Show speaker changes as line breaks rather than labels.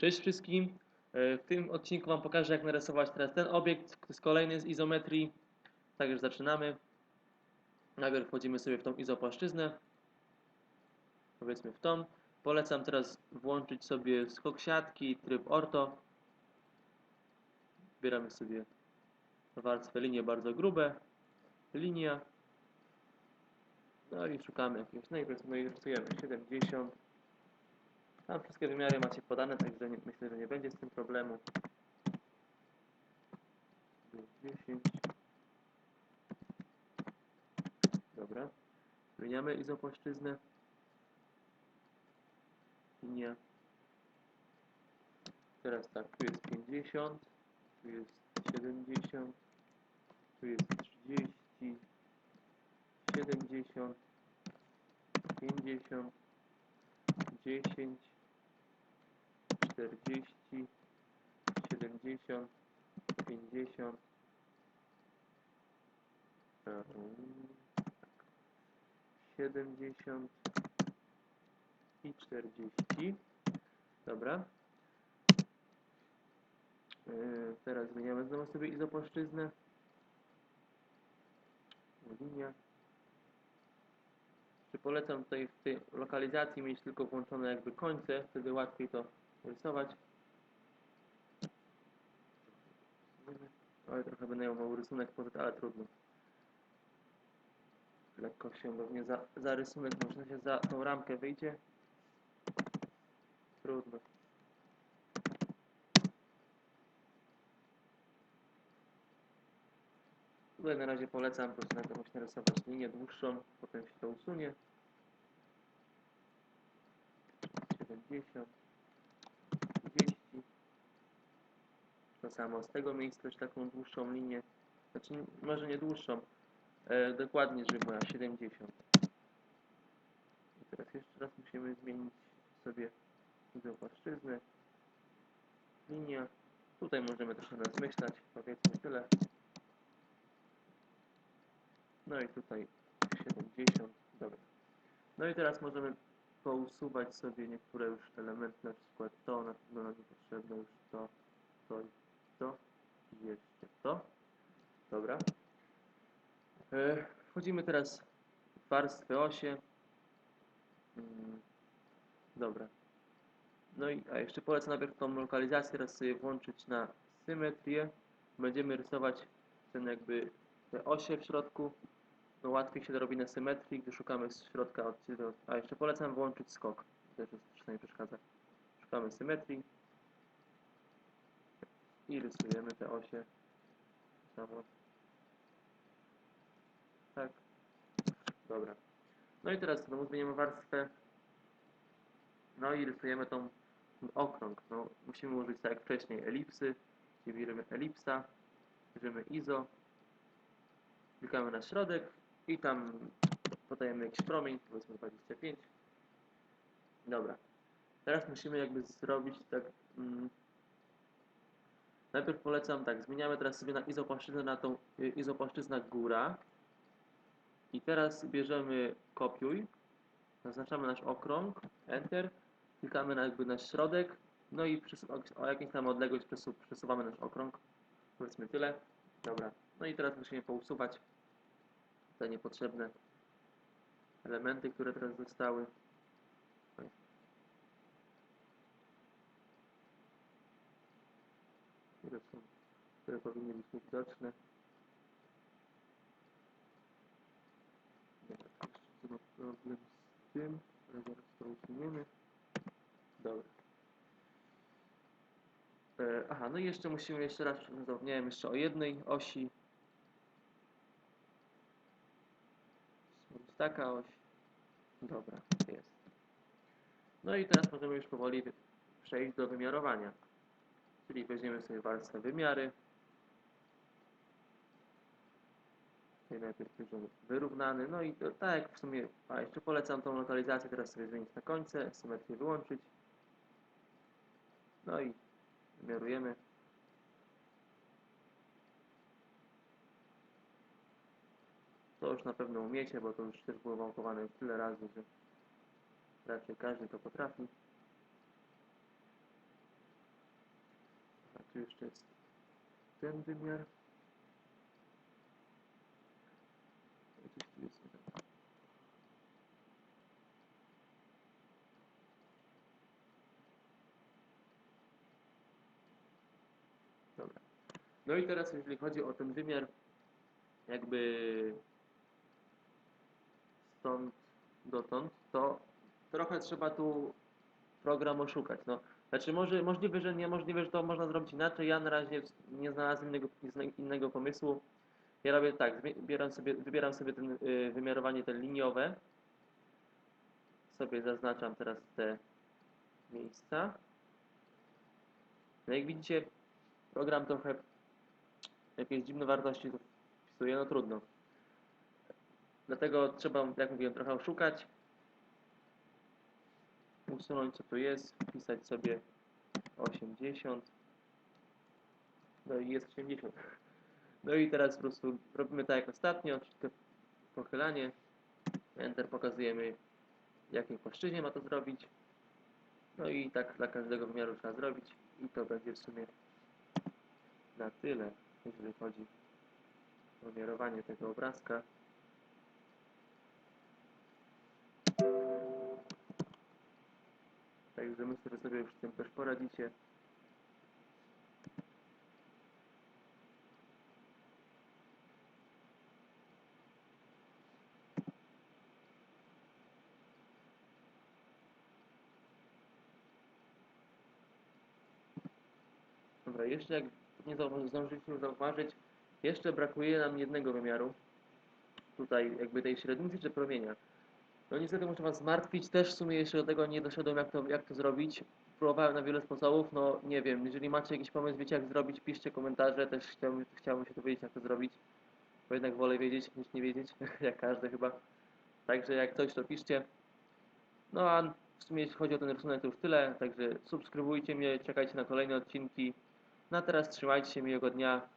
Cześć wszystkim. E, W tym odcinku Wam pokażę jak narysować teraz ten obiekt. To jest kolejny z izometrii. Tak już zaczynamy. Najpierw wchodzimy sobie w tą izopłaszczyznę. Powiedzmy w tą. Polecam teraz włączyć sobie skok siatki, tryb orto. Wybieramy sobie warstwę linie bardzo grube. Linia. No i szukamy jakiegoś. No i rysujemy 70. Tam wszystkie wymiary macie podane, także nie, myślę, że nie będzie z tym problemu. 10. Dobra. Zmieniamy izopłaszczyznę. Linia. Teraz tak, tu jest 50, tu jest 70, tu jest 30, 70, 50, 10, 40, 70, 50, em, tak, 70 i 40. Dobra. Yy, Teraz zmieniamy znowu sobie izopłaszczyznę. Linia. Czy polecam tutaj w tej lokalizacji mieć tylko włączone jakby końce, wtedy łatwiej to rysować. Ale trochę mały rysunek poza, ale trudno. Lekko się pewnie za, za rysunek, można się za tą ramkę wyjdzie. Trudno. Tutaj na razie polecam po prostu właśnie narysować linię dłuższą, potem się to usunie. 70, 30. To samo z tego miejsca też taką dłuższą linię. Znaczy może nie dłuższą, e, dokładnie żeby była 70. I teraz jeszcze raz musimy zmienić sobie izopłaszczyznę. Linia. Tutaj możemy trochę rozmyślać, powiedzmy tyle. No i tutaj 70, dobra. No i teraz możemy pousuwać sobie niektóre już elementy, na przykład to, na pewno nam niepotrzebne już to, to i to i jeszcze to. Dobra. E, Wchodzimy teraz w warstwę osie. Mm, Dobra. No i a jeszcze polecam najpierw tą lokalizację teraz sobie włączyć na symetrię. Będziemy rysować ten jakby te osie w środku. No łatwiej się to robi na symetrii, gdy szukamy z środka od A jeszcze polecam włączyć skok. Też jest nie przeszkadza. Szukamy symetrii. I rysujemy te osie. Samo. Tak. Dobra. No i teraz znowu zmieniamy warstwę. No i rysujemy tą okrąg. No, musimy użyć tak jak wcześniej elipsy. Czyli elipsa, bierzemy ISO, klikamy na środek i tam podajemy jakiś promień, powiedzmy 25. Dobra. Teraz musimy jakby zrobić tak. Mm, najpierw polecam tak, zmieniamy teraz sobie na izopłaszczyznę na tą y, izopłaszczyzna góra. I teraz bierzemy kopiuj, zaznaczamy nasz okrąg, Enter, klikamy na jakby na środek, no i o jakąś tam odległość przesu przesuwamy nasz okrąg, powiedzmy tyle. Dobra, no i teraz musimy pousuwać te niepotrzebne elementy, które teraz zostały. Które są, które powinny być widoczne. Dobra, jeszcze mam problem z tym, ale zaraz to usuniemy. Dobra. E, aha, no i jeszcze musimy jeszcze raz, zapomniałem jeszcze o jednej osi. Jest taka oś. Dobra, jest. No i teraz możemy już powoli przejść do wymiarowania. Czyli weźmiemy sobie warstwę wymiary. Tutaj najpierw bierzemy wyrównany, no i to, tak w sumie, a jeszcze polecam tą lokalizację teraz sobie zmienić na końce, symetrię wyłączyć. No i wymiarujemy. To już na pewno umiecie, bo to już też było wałkowane już tyle razy, że raczej każdy to potrafi. tu jeszcze jest ten wymiar. Gdzieś tu jest jeden. Dobra. No i teraz jeżeli chodzi o ten wymiar jakby stąd dotąd, to trochę trzeba tu program oszukać. No, znaczy może, możliwe, że nie, możliwe, że to można zrobić inaczej. Ja na razie nie znalazłem innego, innego pomysłu. Ja robię tak, wybieram sobie, wybieram sobie ten, y, wymiarowanie te liniowe. Sobie zaznaczam teraz te miejsca. No jak widzicie, program trochę jakieś dziwne wartości wpisuje, no trudno. Dlatego trzeba, jak mówiłem, trochę oszukać. Usunąć co tu jest, wpisać sobie 80. No i jest 80. No i teraz po prostu robimy tak jak ostatnio, czyli to pochylanie. Enter pokazujemy w jakiej płaszczyźnie ma to zrobić. No i tak dla każdego wymiaru trzeba zrobić i to będzie w sumie na tyle, jeżeli chodzi o miarowanie tego obrazka. Także myślę, że sobie już z tym też poradzicie. Dobra, jeszcze jak nie zdążyliśmy zauważyć, jeszcze brakuje nam jednego wymiaru. Tutaj jakby tej średnicy czy promienia. No niestety muszę Was zmartwić, też w sumie jeszcze do tego nie doszedłem jak to, jak to zrobić. Próbowałem na wiele sposobów, no nie wiem, jeżeli macie jakiś pomysł, wiecie jak zrobić, piszcie komentarze, też chciałbym, chciałbym się dowiedzieć jak to zrobić. Bo jednak wolę wiedzieć niż nie wiedzieć, jak każdy chyba. Także jak coś to piszcie. No a w sumie jeśli chodzi o ten rysunek to już tyle, także subskrybujcie mnie, czekajcie na kolejne odcinki. No a teraz trzymajcie się, miłego dnia.